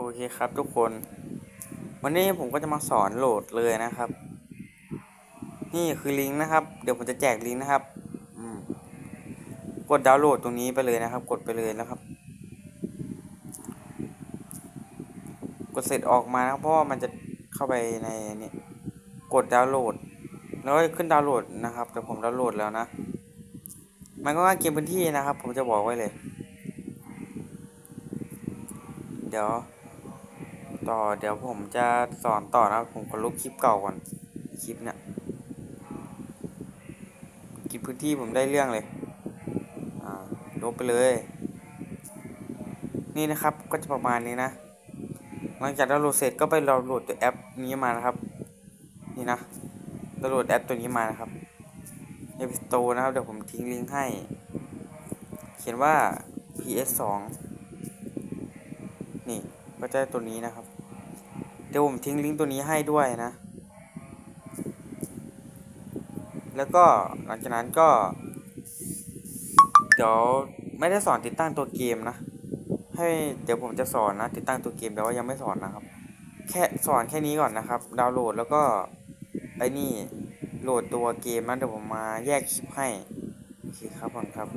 โอเคครับทุกคน วันนี้ผมก็จะมาสอนโหลดเลยนะครับ นี่คือลิงก์นะครับ เดี๋ยวผมจะแจกลิงก์นะครับกดดาวน์โหลดตรงนี้ไปเลยนะครับ กดไปเลยนะครับ กดเสร็จออกมานะครับเพราะว่ามันจะเข้าไปในนี่กดดาวน์โหลด แล้วขึ้นดาวน์โหลดนะครับแต่ผมดาวน์โหลดแล้วนะ มันก็ง่ายเกมพื้นที่นะครับ ผมจะบอกไว้เลย เดี๋ยว ต่อเดี๋ยวผมจะสอนต่อนะผมขอลบคลิปเก่าก่อนคลิปเนี่ยคลิปพื้นที่ผมได้เรื่องเลยอ่าลบไปเลย นี่นะครับก็จะประมาณนี้นะ หลังจากดาวน์โหลดเสร็จก็ไปดาวน์โหลดตัวแอปนี้มานะครับ นี่นะดาวน์โหลดแอปตัวนี้มานะครับใน App Store นะครับเดี๋ยวผมทิ้งลิงก์ให้ เขียนว่า PS2 นี่ก็จะตัวนี้นะครับ เดี๋ยวผมทิ้งลิงก์ตัวนี้ให้ด้วยนะ แล้วก็หลังจากนั้นก็ เดี๋ยวไม่ได้สอนติดตั้งตัวเกมนะ ให้เดี๋ยวผมจะสอนนะ ติดตั้งตัวเกมแต่ว่ายังไม่สอนนะครับ แค่สอนแค่นี้ก่อนนะครับ ดาวน์โหลดแล้วก็ไอ้นี่โหลดตัวเกมนะเดี๋ยวผมมาแยกคลิปให้โอเคครับผมครับ